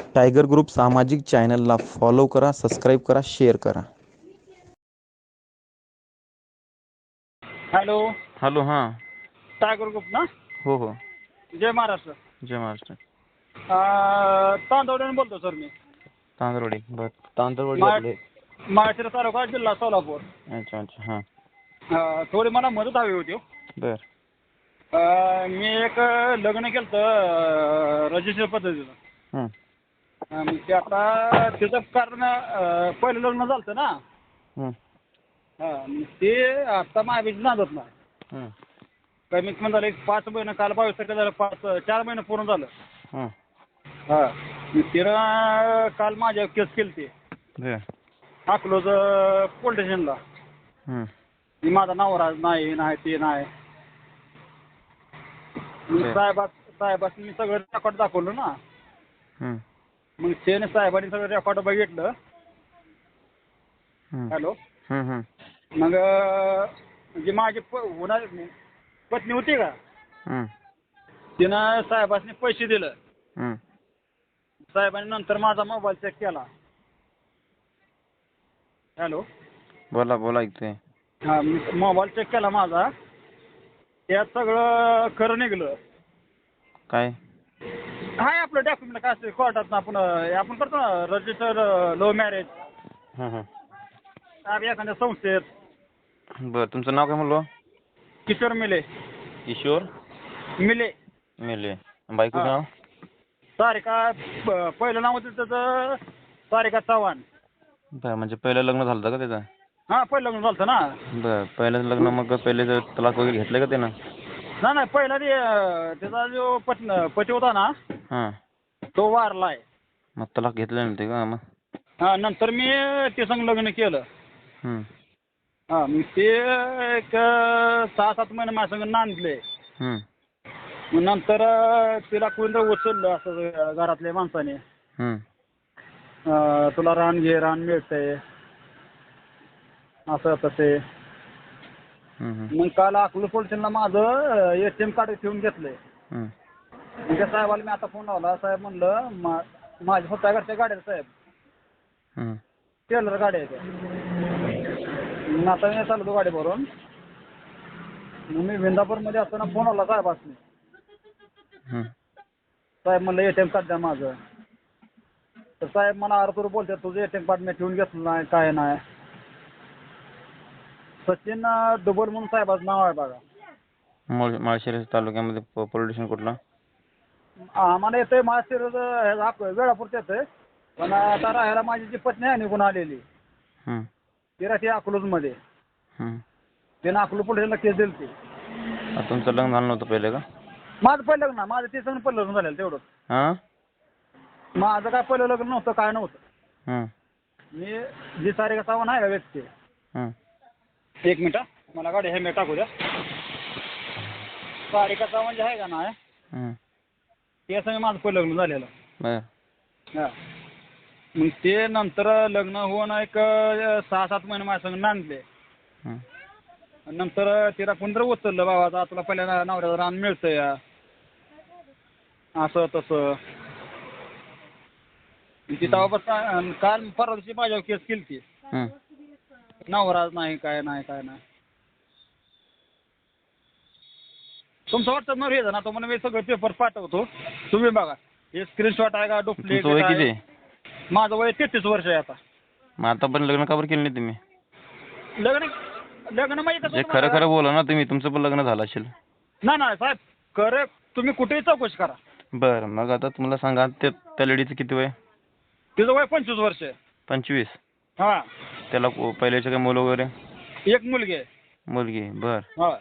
Tiger group सामाजिक चॅनलला follow करा सबस्क्राईब करा शेअर करा. हॅलो. हॅलो हां. टायगर ग्रुप ना? हो हो. जय महाराष्ट्र. जय महाराष्ट्र. तांदवड्याने बोलतो सर मी. तांदरवाडी बर. तांदरवाडी आपले. माळशिरस तालुका जिल्हा सोलापूर. अच्छा अच्छा हां. अं, थोडी मला मदत हवी होती हो. बर. अं, मी एक लग्न केलं तर रजिस्टर पद्धतीनं हं, अं, मग ते आता त्याचं कारण पहिलं लग्न झालं होतं ना. हं, हां, मग ते आता माझ्या नांदत नाही. हं, कमीत कमी झालं एक पाच महिने काल बावीस तारखेला झालं पाच चार महिने पूर्ण झालं. हं. हां मग तिनं काल माझ्यावर केस केली ती बर अकलोज पोलीस स्टेशनला. हं, मी माझा नवरा नाही नाही ते नाही. बर. साहेबा साहेबांनी मी सगळं रेकॉर्ड दाखवलं ना. हं, मग त्याने साहेबांनी सगळं रेकॉर्ड बघितलं. हॅलो. मग जी माझी प होणारी पत्नी होती का? तिनं साहेबांनी पैसे दिलं. साहेबांनी नंतर माझा मोबाईल चेक केला. हॅलो बोला बोला ऐकतोय हां मोबाईल चेक केला माझा. त्यात सगळं खरं निघलं. काय? हाय आपलं डॉक्युमेंट काय असते कोर्टात आपण आपण करतो ना रजिस्टर लो मॅरेज हं, हं. एखाद्या संस्थेत. बर तुमचं नाव काय म्हणलो? किशोर मिले. किशोर? मिले. मेले. बायकोचं हां. नाव? सारिका प- पहिलं नाव होतं त्याचं सारिका चव्हाण. बर म्हणजे पहिलं लग्न झालं होतं का त्याचं? हां पहिलं लग्न झालं होतं ना. बर पहिलं लग्न मग पहिले जर तलाक वगैरे घेतलं का त्यानं? नाही नाही पहिला ते अं, त्याचा जो पत्न पती होता ना हां. तो वारला आहे मग तलाक घेतलं नाही ते का मग? हां नंतर मी ते संग लग्न केलं. हं, हां मग ते एक सहा सात महिने माझ्या संग नांदले. मग नंतर अं, तिला कोणतं उचललं असं घरातल्या माणसाने. अं, तुला रान घे रान मिळतंय. असं तसे हं, मग काल अकलूज पोलिसांना माझं ए टी एम कार्ड ठेवून घेतलंय. मग त्या साहेबाला मी आता फोन लावला. साहेब म्हणलं मा माझ्या स्वतः घरच्या गाड्या साहेब. हं. टेलर गाड्या आहेत त्या. मग आता मी चालतो गाडी भरून मग मी विंदापूरमध्ये असताना फोन आला साहेबासनी. हं. साहेब म्हणलं ए टी एम कार्ड द्या माझं. तर साहेब मला अर्धूर बोलतात तुझं ए टी एम कार्ड मी ठेवून घेतलं नाही काय नाही. सचिन अं, दुबल म्हणून साहेबाचं नाव आहे बघा. माळ माळशिरस तालुक्यामध्ये पोलीस स्टेशन कुठलं? आम्हाला येतंय मास्टर वेळापुरत येतंय. पण आता राहायला माझी जी पत्नी आहे निघून आलेली हं, ती राहते अकलूजमध्ये. हं. तिनं अकलूज पोलिसांना केस दिली ती तुमचं लग्न झालं नव्हतं पहिले का? माझं पहिलं लग्न माझं ते सगळं पहिलं लग्न झालेलं तेवढंच. हां? माझं काय पहिलं लग्न नव्हतं काय नव्हतं. हं, मी जी सारिका सावंत आहे का व्यक्ती? हं. एक मिनिट हा. मला गाडी हेल्मेट टाकू द्या. सारिका सावंत जे आहे का ना हं. ते संग माझं पहिलं लग्न झालेलं. बर. हा. मग ते नंतर लग्न होऊन एक अं, सहा सात महिने माझ्या संग नांदले. हं, नंतर तिला कोणतरी उचललं बाबा आता तुला पहिल्या नवऱ्याचं रान मिळतं या. असं तसं. ती तेव्हापासून काल परवा दिवशी माझ्यावर केस केली ती हं. नवराज नाही काय नाही काय नाही. तुमचं व्हॉट्सअप नंबर हे ना तुम्हाला मी सगळं पेपर पाठवतो. तुम्ही बघा. हे स्क्रीनशॉट आहे का डुप्लिकेट तुमचं वय किती आहे? आहे? माझं वय तेहतीस वर्ष आहे आता. मग आतापर्यंत लग्न का बरं केलं नाही तुम्ही? लग्न लग्न म्हणजे जे कसं खरं खरं बोला ना तुम्ही तुमचं पण लग्न झालं असेल. नाही नाही साहेब खरं तुम्ही कुठेही चौकशी करा. बरं मग आता तुम्हाला सांगा त्या त्या लेडीचं किती वय? तिचं वय पंचवीस वर्ष आहे. पंचवीस? हां. त्याला को- पहिल्याचे काय मुलं वगैरे? एक मुलगी आहे. मुलगी बर. हा.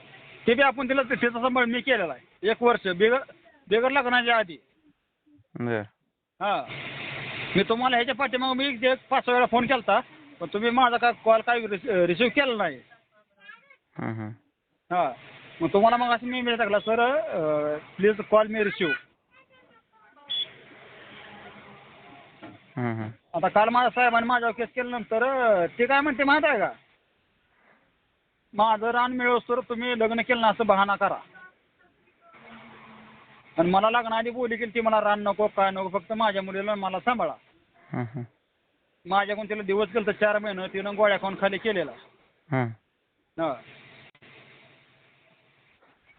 ते बी आपण तिला ते- त्याचा सांभाळ मी केलेला आहे. एक वर्ष बिगर बिगर लग्नाच्या आधी. बर. हा. मी तुम्हाला ह्याच्या पाठीमागं मी एक पाच सहा वेळा फोन केला होता पण तुम्ही माझा काय कॉल काय रिसिव्ह केला नाही. हं, हं. हा. मग तुम्हाला मग असं मी मेल टाकला सर प्लीज कॉल मी रिसिव्ह हं, हं. आता काल माझ्या साहेबांनी माझ्यावर केस केल्यानंतर अं, ते काय म्हणते माहिती आहे का? माझं रान मिळवस तर तुम्ही लग्न केलं ना असं बहाणा करा. आणि मला लग्नाआधी बोली केली ती मला रान नको काय नको फक्त माझ्या मुलीला मला सांभाळा. हं, हं, माझ्याकडून तिला दिवस केलं तर चार महिने तिनं गोळ्या खाऊन खाली केलेला. हं. हा.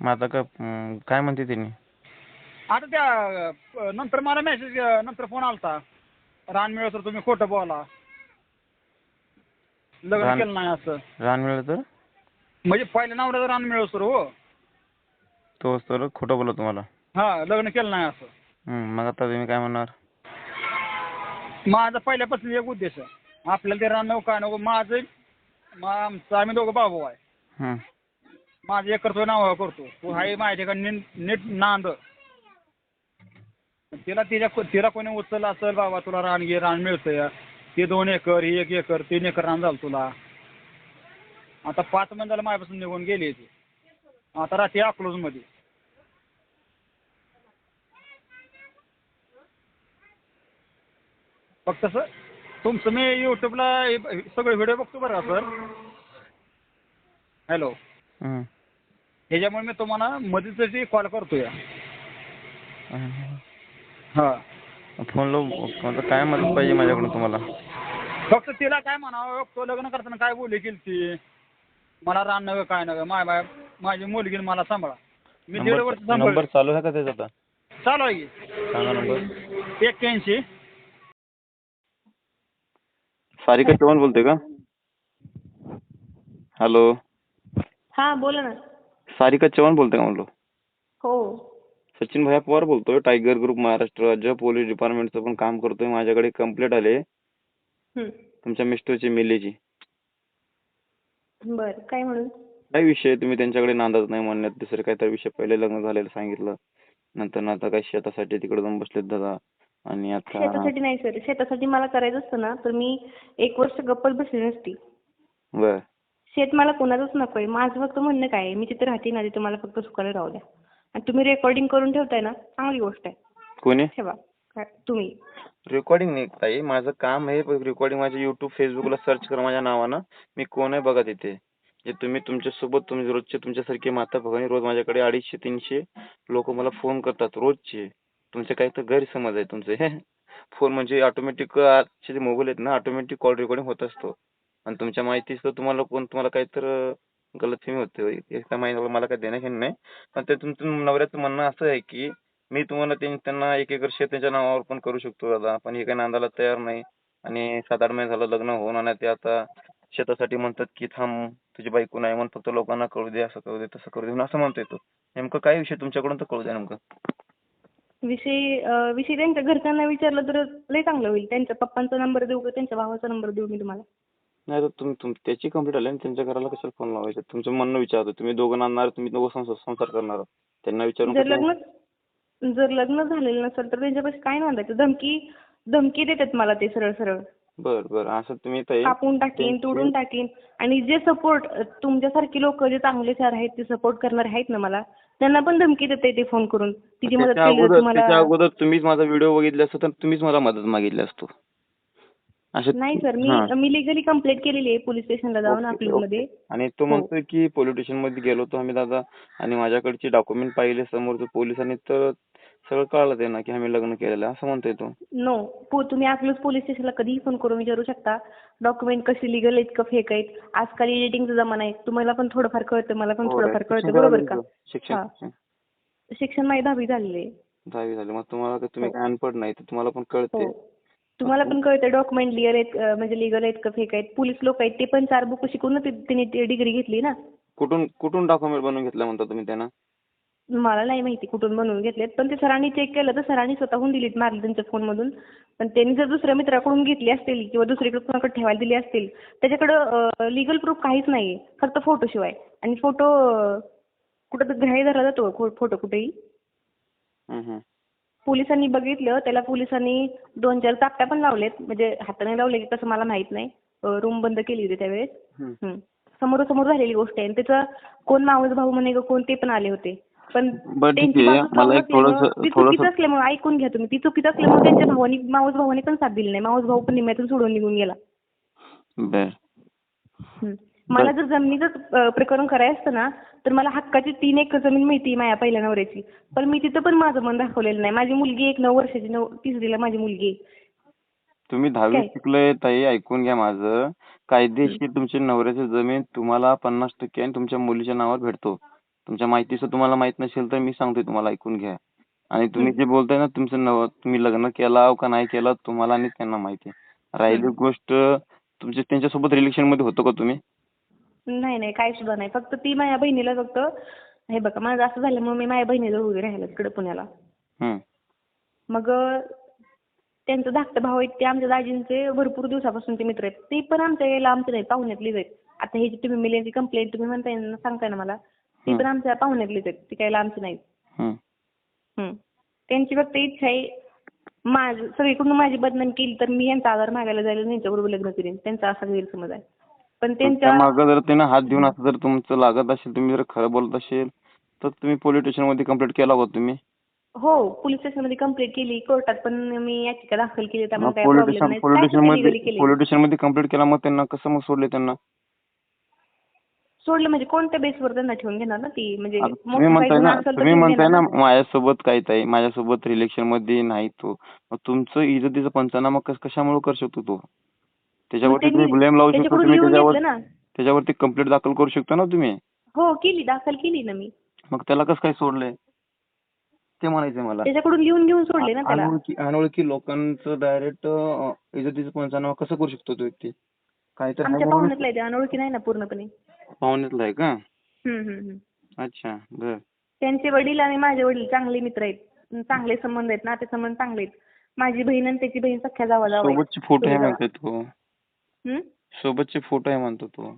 मग आता का अं, काय म्हणते त्यांनी आता त्या अं, नंतर मला मेसेज नंतर फोन आलता. रान मिळत तर तुम्ही खोटं बोला. लग्न रान- केलं नाही असं. रान मिळलं तर? म्हणजे पहिल्या नवऱ्याचं रान मिळत तर हो. तो तर खोटं बोलला तुम्हाला? हा लग्न केलं नाही असं. मग आता तुम्ही काय म्हणणार? माझा पहिल्यापासून एक उद्देश आहे. आपल्याला ते रान नको काय नको माझं मा- आमचं आम्ही दोघं भाऊ आहे. हं, माझं एक करतो नाव करतो. तू आहे माझ्या ठिकाणी नीट नीट नांद. तिला तिच्या तिला कोणी उचललं असेल बाबा तुला रान घे रान मिळतंय. ते दोन एकर ही एक एकर तीन एकर रान झालं तुला. आता पाच महिन्याला माझ्यापासून निघून गेली ती. आता राहते अकलूजमध्ये फक्त सर तुमचं मी यूट्यूबला सगळे व्हिडिओ बघतो बरं का सर? हॅलो ह्याच्यामुळे मी तुम्हाला मदतीसाठी कॉल करतो या हं. हां फोन लावून काय मदत पाहिजे माझ्याकडून तुम्हाला. फक्त तिला काय म्हणावं तो लग्न करताना काय बोली केली ती? मला रान नव्हे काय नव्हे. माय माय माझी मुलगी मला सांभाळा. मी दीड वर्ष नंबर सांभाळ नंबर चालू आहे का त्याचा आता? चालू आहे की. सांगा नंबर. एक्क्याऐंशी. सारिका चव्हाण बोलते का? हॅलो. हा बोला ना. सारिका चव्हाण बोलते का म्हणलो? हो. सचिन भैया पवार बोलतोय. टायगर ग्रुप महाराष्ट्र राज्य पोलीस डिपार्टमेंटचं पण काम करतोय. माझ्याकडे कंप्लेंट आले हं. तुमच्या मिस्टरची मिलेची. बरं काय म्हणून? काय विषय तुम्ही त्यांच्याकडे नांदत नाही म्हणण्यात दुसरे काहीतरी विषय? पहिले लग्न झालेलं सांगितलं. नंतर ना आता काय शेतासाठी तिकडे जाऊन बसलेत दादा. आणि आता शेतासाठी नाही सर. शेतासाठी मला करायचं असतं ना तर मी एक वर्ष गप्पच बसली नसती. बर. शेत मला कोणाचंच नकोय. माझं फक्त म्हणणं काय आहे? मी तिथे राहते ना तिथे मला फक्त सुखाने राहू द्या. आणि तुम्ही रेकॉर्डिंग करून ठेवताय ना चांगली गोष्ट आहे. कोणी? ठेवा. काय? तुम्ही. रेकॉर्डिंग नाही ताई. माझं काम आहे रेकॉर्डिंग माझ्या युट्यूब फेसबुकला सर्च कर माझ्या नावानं. मी कोण आहे बघा तिथे. जे तुम्ही तुमच्यासोबत तुम्ही रोजचे तुमच्यासारखे माता भगिनी रोज माझ्याकडे अडीचशे तीनशे लोक मला फोन करतात रोजचे. तुमचे काही तर गैरसमज आहे तुमचे. फोन म्हणजे ऑटोमॅटिक आजचे जे मोबाईल आहेत ना ऑटोमॅटिक कॉल रेकॉर्डिंग होत असतो. आणि तुमच्या माहितीचं तुम्हाला कोण तुम्हाला काही तर गलतफहमी होते. माहिती मला काही देणं घेणं नाही. पण ते तुमचं नवऱ्याचं म्हणणं असं आहे की मी तुम्हाला त्यां- त्यांना एक एकर शेत त्यांच्या नावावर पण करू शकतो दादा. पण हे काही नांदायला तयार नाही. आणि सात आठ महिने झालं लग्न होऊन आणि ते आता शेतासाठी म्हणतात की थांब तुझी बायको नाही म्हणून फक्त लोकांना कळू दे असं करू दे तसं करू दे म्हणून असं म्हणतोय तो. नेमकं काय विषय तुमच्याकडून तर कळू द्या नेमकं. विषय अं, विषय त्यांच्या घरच्यांना विचारलं तर लय चांगलं होईल. त्यांच्या पप्पांचा नंबर देऊ का त्यांच्या भावाचा नंबर देऊ मी तुम्हाला? नाही तर तुम्ही तुम त्याची कंप्लीट आली आणि त्यांच्या घराला कशाला फोन लावायचा? तुमचं म्हणणं विचारतो. तुम्ही दोघं नांदणार तुम्ही दोघं संसार संसार करणार. त्यांना विचारून जर कसं- लग्न जर लग्न झालेलं नसेल तर त्यांच्यापाशी काय नांदायचं? धमकी धमकी देतात मला ते सरळ सरळ. बर बर. असं तुम्ही ताई कापून टाकीन तोडून टाकीन. आणि जे सपोर्ट तुमच्यासारखी लोक जे चांगले सर आहेत ते सपोर्ट करणारे आहेत ना मला त्यांना पण धमकी देते ते फोन करून. तिची मदत त्याच्या केली अगोदर तुम्हीच माझा व्हिडिओ बघितला असतो तर तुम्हीच मला मदत मागितली असतो. असे नाही सर मी हां. मी लिगली कंप्लेंट केलेली आहे पोलीस स्टेशनला जाऊन मध्ये. आणि तो हो. म्हणतोय की पोलीस स्टेशनमध्ये गेलो होतो आम्ही दादा आणि माझ्याकडचे डॉक्युमेंट पाहिले समोरचं पोलिसांनी तर सगळं कळलं त्यांना की आम्ही लग्न केलेलं असं म्हणतोय तो. नो पो तुम्ही अकलूज पोलीस स्टेशनला कधीही फोन करून विचारू शकता. डॉक्युमेंट कशी लिगल आहेत का फेक आहेत. आजकाल एडिटिंगचा जमाना आहे. तुम्हाला पण थोडंफार कळतं मला पण हो, थोडंफार कळतं. बरोबर का? शिक्षण हां. शिक्षण. माझी दहावी झालेली आहे. दहावी झाली. मग तुम्हाला तुम्ही हो. काय अनपड नाही तर तुम्हाला पण कळते हो तुम्हाला पण कळतं डॉक्युमेंट लिअर आहेत अं, म्हणजे लिगल आहेत का फेक आहेत? पोलीस लोक आहेत ते पण चार बुक शिकून त्यांनी डिग्री घेतली ना? कुठून कुठून डॉक्युमेंट बनवून घेतला म्हणता तुम्ही त्यांना? मला नाही माहिती कुठून बनवून घेतलेत पण ते सरांनी चेक केलं तर सरांनी स्वतःहून डिलीट मारली त्यांच्या फोनमधून पण त्यांनी जर दुसऱ्या मित्राकडून घेतली असतील किंवा दुसरीकडे कोणाकडे ठेवायला दिली असतील त्याच्याकडं लिगल प्रूफ काहीच नाहीये फक्त फोटो शिवाय. आणि फोटो कुठं तर ग्राह्य धरला जातो फोटो कुठेही. हम्म, हम्म. पोलिसांनी बघितलं त्याला पोलिसांनी दोन चार चाकट्या पण लावलेत. म्हणजे हाताने लावले की कसं मला माहीत नाही. रूम बंद केली होती त्यावेळेस. समोरासमोर झालेली गोष्ट आहे. आणि त्याचा कोण मावस भाऊ म्हणे का कोण ते पण आले होते. पण चुकीचं असल्यामुळे ऐकून घ्या तुम्ही. ती चुकीचं असल्यामुळे त्यांच्या भावानी मावस भावाने पण साथ दिली नाही. मावस भाऊ पण निम्यातून सोडून निघून गेला. मला जर जमिनीचं प्रकरण करायचं असतं ना तर मला हक्काची तीन एकर जमीन माहिती आहे माझ्या पहिल्या नवऱ्याची. पण मी तिथं पण माझं मन दाखवलेलं नाही. माझी मुलगी एक नऊ वर्षाची नऊ तिसरीला माझी मुलगी. आहे. तुम्ही दहावी काय? शिकलोय ताई ऐकून घ्या माझं. कायदेशीर तुमच्या नवऱ्याची जमीन तुम्हाला पन्नास टक्के आणि तुमच्या मुलीच्या नावावर भेटतो. तुमच्या माहितीचं तुम्हाला माहीत नसेल तर मी सांगतोय तुम्हाला ऐकून घ्या. आणि तुम्ही जे बोलताय ना तुमचं नव तुम्ही लग्न केला का नाही केलं तुम्हाला आणि त्यांना माहिती आहे. राहिली गोष्ट तुमच्या त्यांच्यासोबत रिलेशनमध्ये होतो का तुम्ही? नाही नाही काय सुद्धा नाही फक्त ती माझ्या बहिणीला फक्त हे बघा माझं असं झाल्यामुळे मी माझ्या बहिणीजवळ उभी राहिलं तिकडे पुण्याला. मग त्यांचं धाकटे भाऊ आहेत ते आमच्या दाजींचे भरपूर दिवसापासूनचे मित्र आहेत ते पण आमच्या याला आमचे नाही पाहुण्यातलीच आहेत आता हे जी तुम्ही मिलियनची कंप्लेंट तुम्ही म्हणताय ना सांगताय ना मला ती. पण आमच्या पाहुण्यातलीच आहेत ती काही लांबची नाहीत हम्म. हं. त्यांची फक्त इच्छा आहे माझ सगळीकडून माझी बदनामी केली तर मी यांचा आधार मागायला जायला आणि यांच्याबरोबर लग्न करीन त्यांचा असा गैरसमज आहे पण त्यांच्या मागं जर त्यानं हात देऊन असं जर तुमचं लागत असेल तुम्ही जर खरं बोलत असेल तर तुम्ही पोलीस स्टेशनमध्ये कंप्लेंट केला होता तुम्ही. हो पोलीस स्टेशनमध्ये कंप्लेंट केली कोर्टात पण मी याचिका दाखल केली त्यामुळे काही पोलीस प्रॉब्लेम स्टेशन नाही. पोलीस काय स्टेशनमध्ये केली. पोलीस स्टेशनमध्ये कंप्लेंट केला मग त्यांना कसं मग सोडले त्यांना? सोडलं म्हणजे कोणत्या बेसवर त्यांना ठेवून घेणार ना ती? म्हणजे आता मोठा तुम्ही म्हणताय ना गुन्हा असेल तर तुम्ही ठेवून म्हणताय ना घेणार माझ्यासोबत काय ताई माझ्यासोबत रिलेशनमध्ये नाही तो. मग तुमचं इज्जतीचा पंचनामा कस कशामुळे करू शकतो तो? त्याच्यावरती तुम्ही ब्लेम लावू शकतो तुम्ही लिहून त्याच्यावर त्याच्यावरती कंप्लेंट दाखल करू शकता ना तुम्ही? हो केली दाखल केली ना मी. मग त्याला कसं काय सोडलंय? ते म्हणायचंय मला. त्याच्याकडून लिहून घेऊन सोडले ना त्याला. अनोळखी अनोळखी लोकांचं डायरेक्ट इज्जतीचं पंचनामा कसं करू शकतो तो व्यक्ती? काय तर आमच्या आहे म्हणून? पाहुण्यातला आहे ते अनोळखी नाही ना पूर्णपणे. पाहुण्यातला आहे का? हम्म, हम्म, हम्म. अच्छा बर. त्यांचे वडील आणि माझे वडील चांगले मित्र आहेत. चांगले संबंध आहेत नाते संबंध चांगले आहेत. माझी बहीण आणि त्याची बहीण सख्या जावा जावा. सोबतचे फोटो आहे म्हणतोय तो? सोबतचे फोटो आहे म्हणतो तो.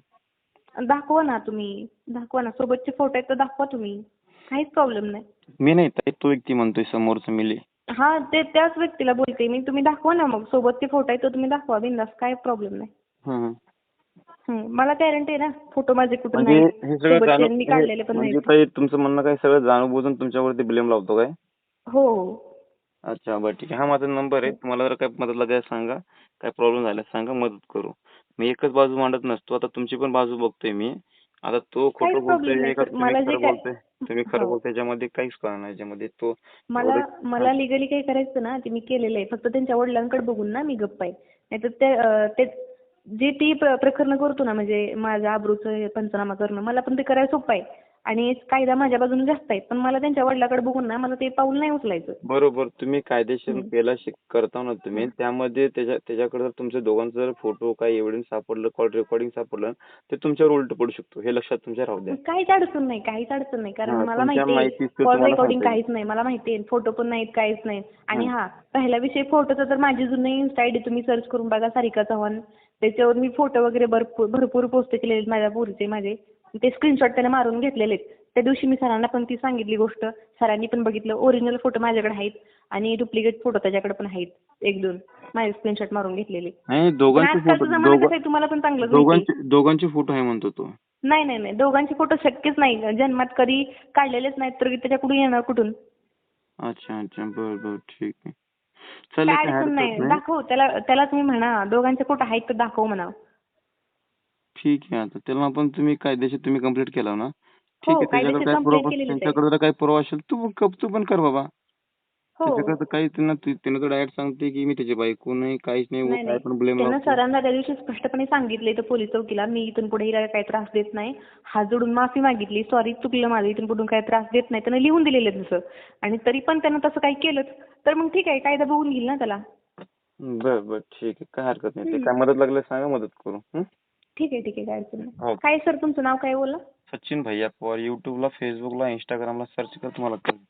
दाखवा ना तुम्ही. दाखवा ना. सोबतचे फोटो आहेत तर दाखवा तुम्ही. काहीच प्रॉब्लेम नाही. मी नाही ताई तो व्यक्ती म्हणतोय समोरचा मिले हा ते त्याच व्यक्तीला बोलते. मी तुम्ही दाखवा ना मग. सोबतचे फोटो आहेत तर तुम्ही दाखवा. बिंदास काय प्रॉब्लेम नाही. हम्म. हम्म, मला गॅरंटी आहे ना. फोटो माझे कुठून म्हणजे नाही. हे सगळं सोबतचे जाणून मी काढलेले पण म्हणजे नाहीत ताई तुमचं म्हणणं काय? सगळं जाणून बुजून तुमच्यावरती ब्लेम लावतो काय? हो हो. अच्छा बरं ठीक आहे. हा माझा नंबर आहे. तुम्हाला जर काय मदत लागेल सांगा काय प्रॉब्लेम झाला सांगा मदत करू. मी एकच बाजू मांडत नसतो. आता तुमची पण बाजू बघतोय मी. आता तो खोटं काहीच बोलतोय नाही का सर. तुम्ही मला जे खरं काय- बोलतोय तुम्ही खरं हो. बोलतोय याच्यामध्ये काहीच कळणार नाही. याच्यामध्ये तो मला एवढं- मला लिगली काही करायचं ना ते मी केलेलं आहे. फक्त त्यांच्या वडिलांकडे बघून ना मी गप्प आहे. नाहीतर ते अं, ते जे ती प्र- प्रकरणं करतो ना म्हणजे माझ्या आबरूचं हे पंचनामा करणं मला पण ते करायला सोपं आहे. आणि कायदा माझ्या बाजूने जास्त आहे. पण मला त्यांच्या वडिलाकडे बघून ना मला ते पाऊल नाही उचलायचं. बरोबर. तुम्ही कायदेशीर. केला करता ना तुम्ही. त्यामध्ये त्याच्या त्याच्याकडे जर तुमच्या दोघांचं जर फोटो काही एव्हिडन्स सापडलं कॉल रेकॉर्डिंग सापडलं ते तुमच्यावर उलट पडू शकतो. हे लक्षात तुमच्या राहू द्या. काहीच अडचण नाही काहीच अडचण नाही. कारण हा, मला तुमच्या माहिती आहे माहितीचं कॉल तुम्हाला रेकॉर्डिंग. काहीच नाही. मला माहिती आहे फोटो पण नाहीत काहीच नाही. आणि हं. हा पहिला विषय फोटोचा तर माझी जुनी इन्स्टा आयडी तुम्ही सर्च करून बघा सारिका चव्हाण. त्याच्यावर मी फोटो वगैरे भरपूर भरपूर पोस्ट केलेले आहेत माझ्या पोरीचे माझे. ते स्क्रीनशॉट त्याने मारून घेतलेले आहेत त्या दिवशी मी सरांना पण ती सांगितली गोष्ट. सरांनी पण बघितलं. ओरिजिनल फोटो माझ्याकडे आहेत आणि डुप्लिकेट फोटो त्याच्याकडे पण आहेत. एक दोन. माझे स्क्रीनशॉट मारून घेतलेले. नाही दोघांचे आजकालचा फोटो जमाना कसा आहे तुम्हाला पण चांगलंच माहिती आहे. दोघांचे दोघांचे फोटो आहे म्हणतो तो. नाही नाही नाही. दोघांचे फोटो शक्यच नाही. जन्मात कधी काढलेलेच नाहीत तर त्याच्याकडून येणार कुठून? अच्छा अच्छा. बर बर. ठीक आहे. चालेल काय अडचण हरकत नाही. नाही. दाखव. त्याला त्याला तुम्ही म्हणा. दोघांचे फोटो आहेत तर दाखव म्हणा. ठीक आहे आता. त्याला आपण तुम्ही कायदेशीर तुम्ही कंप्लीट केला ना? ठीक हो, आहे त्याच्याकडे कायदेशीर काय complaint पुरावा केलेलीच आहे. त्यांच्याकडे जर काही पुरावा असेल तू पण कर- तू पण कर बाबा. हो. त्याच्याकडे तर काही त्यांना त्यानं तर डायरेक्ट सांगते की मी त्याची बायको नाही काहीच नाही नाही काय नाही. पण ब्लेम त्यानं लावतो सरांना त्या दिवशी स्पष्टपणे सांगितले तर पोलीस चौकीला मी इथून पुढे हिला काही त्रास देत नाही. हात जोडून माफी मागितली. सॉरी चुकलं माझं. इथून पुढून काही त्रास देत नाही. त्यानं लिहून दिलेलं तसं. आणि तरी पण त्यानं तसं काही केलंच. तर मग ठीक आहे कायदा बघून घेईल ना त्याला. बर बर. ठीक आहे. काय हरकत नाही. ते हम्म. काय मदत लागली सांगा मदत करू. हं? ठीक आहे ठीक आहे. काय अडचण नाही. हो. काय सर तुमचं नाव काय बोलला सचिन भैया पवार. युट्यूबला फेसबुकला इंस्टाग्रामला सर्च कर तुम्हाला कळेल.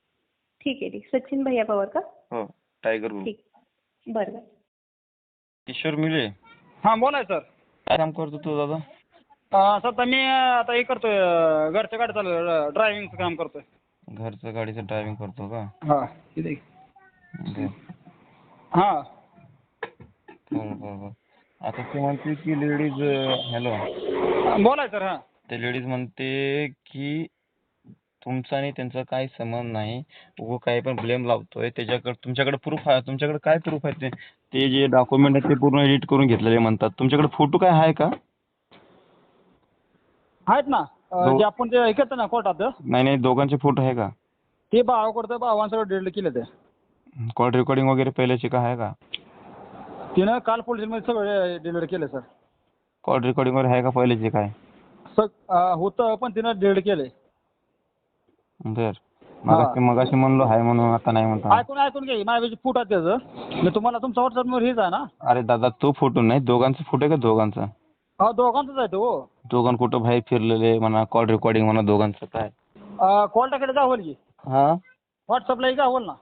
ठीक आहे ठीक सचिन भैया पवार का? हो टायगर ग्रुप ठीक. बरं बरं. किशोर मिले. हां बोलाय सर. काय काम करतो तू दादा? अं, सध्या मी आता हे करतोय अं, घरच्या गाडी चालू ड्रायव्हिंगचं काम करतोय. घरचं गाडीचं ड्रायव्हिंग करतो का? हां बर. हां. बर बर बर. आता तू म्हणते की लेडीज हॅलो बोलाय सर हां. ते लेडीज म्हणते की तुमचा आणि त्यांचा काही संबंध नाही. उगं काही पण ब्लेम लावतोय. त्याच्याकडे तुमच्याकडे प्रूफ आहे तुमच्याकडे काय प्रूफ आहे ते? ते जे डॉक्युमेंट आहेत ते पूर्ण एडिट करून घेतलेले म्हणतात. तुमच्याकडे फोटो काय आहे का? आहेत ना. अं, हो. जे आपण ते करतो ना कोर्टात. नाही नाही दोघांचे फोटो आहे का? ते भावा करतं भावानं सगळं डिलीट केलं ते. कॉल रेकॉर्डिंग वगैरे पहिल्याची का आहे का? तिनं काल पोलिसमध्ये सगळं डिलीट केलं सर कॉल रेकॉर्डिंग वगैरे आहे का पहिल्याची काय? सग अं, होतं पण तिनं डिलीट केलंय बर. मगाशी मगाशी म्हणलो आहे म्हणून आता नाही म्हणतो. ऐकून ऐकून घे माझ्यापाशी फुट आहे त्याचं. मी तुम्हाला तुमचा व्हॉट्सअपवर हेच आहे ना. अरे दादा तो फोटो नाही दोघांचा फोटो आहे का दोघांचा? हा दोघांचाच आहे तो. दोघां कुठं बाहेर फिरलेले म्हणा कॉल रेकॉर्डिंग म्हणा दोघांचं काय? कॉल टाकायला गावल की हा. व्हॉट्सअपलाही गावल ना.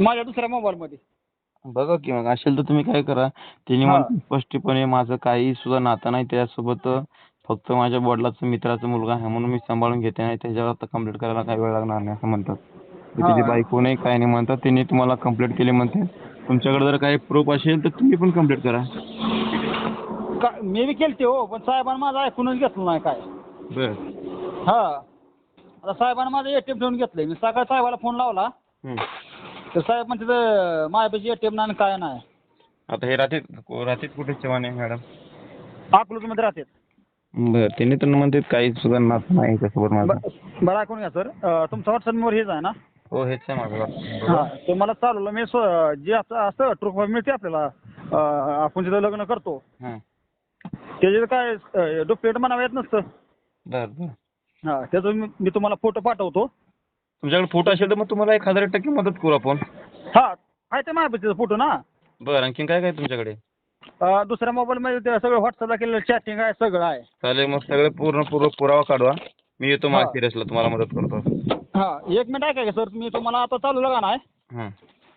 माझ्या दुसऱ्या मोबाईलमध्ये बघा की मग. असेल तर तुम्ही काय करा. तिने हा. म्हणते स्पष्टपणे माझं काही सुद्धा नातं नाही त्यासोबत फक्त माझ्या वडिलाचा मित्राचा मुलगा आहे म्हणून मी सांभाळून घेते नाही त्याच्यावर आता कंप्लीट करायला काही वेळ लागणार नाही असं म्हणतात. ते हा. तिची बायको नाही काय नाही म्हणतात. त्यांनी तुम्हाला कंप्लीट केली म्हणते. तुमच्याकडे जर काही प्रूफ असेल तर तुम्ही पण कंप्लीट करा. का मी बी केलते हो पण साहेबांनी माझं ऐकूनच घेतलं नाही काय. बर. हा. आता साहेबांनी माझं एटीएम ठेवून घेतलंय. मी सकाळी साहेबाला फोन लावला. तर साहेब म्हणते तर माझ्यापाशी एटीएम नाही आणि काय नाही. आता हे रात्रीत रात्रीत कुठे चव्हाण मॅडम? अकलूजमध्ये राहतात बर त्यांनी तर म्हणते काही सुद्धा नातं नाही त्यासोबत माझं. ब- बरं ऐकून घ्या सर. अं, तुमचा व्हॉट्सअपवर हेच आहे ना? हो हेच आहे माझं हा ते मला चालवलं. मी स्व- जे असं असं ट्रूप मिळते आपल्याला अं, आपण जिथं लग्न करतो. हां. त्याचे काय डुप्लिकेट म्हणावं येत नसतं. बर बर. हा त्याचं मी मी तुम्हाला फोटो पाठवतो. तुमच्याकडे फोटो असेल तर मग तुम्हाला एक हजार टक्के मदत करू आपण. हा आहे ते माझ्या फोटो ना. बरं आणखीन काय काय तुमच्याकडे? अं, दुसऱ्या मोबाईलमध्ये ते सगळं व्हॉट्सअपला केलेलं चॅटिंग आहे सगळं आहे. चालेल मग सगळे पूर्ण पूर्ण पुरावा काढवा. मी येतो हा. मार्केटला तुम्हाला मदत करतो. हा एक मिनिट ऐका सर मी तुम्हाला आता चालू लगा हां.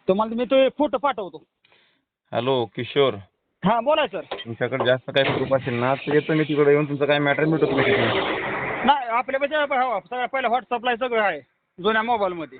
तुम्हाला मी तो फोटो पाठवतो. हॅलो किशोर. हा बोलाय सर तुमच्याकडे जास्त काही प्रूफ असेल ना तर येतो मी तिकडे येऊन तुमचं काय मॅटर मिळतो तुम्ही तिथे नाही आपल्यापाशी हा, सगळं पहिलं व्हॉट्सअपला सगळं आहे. जुन्या मोबाईलमध्ये.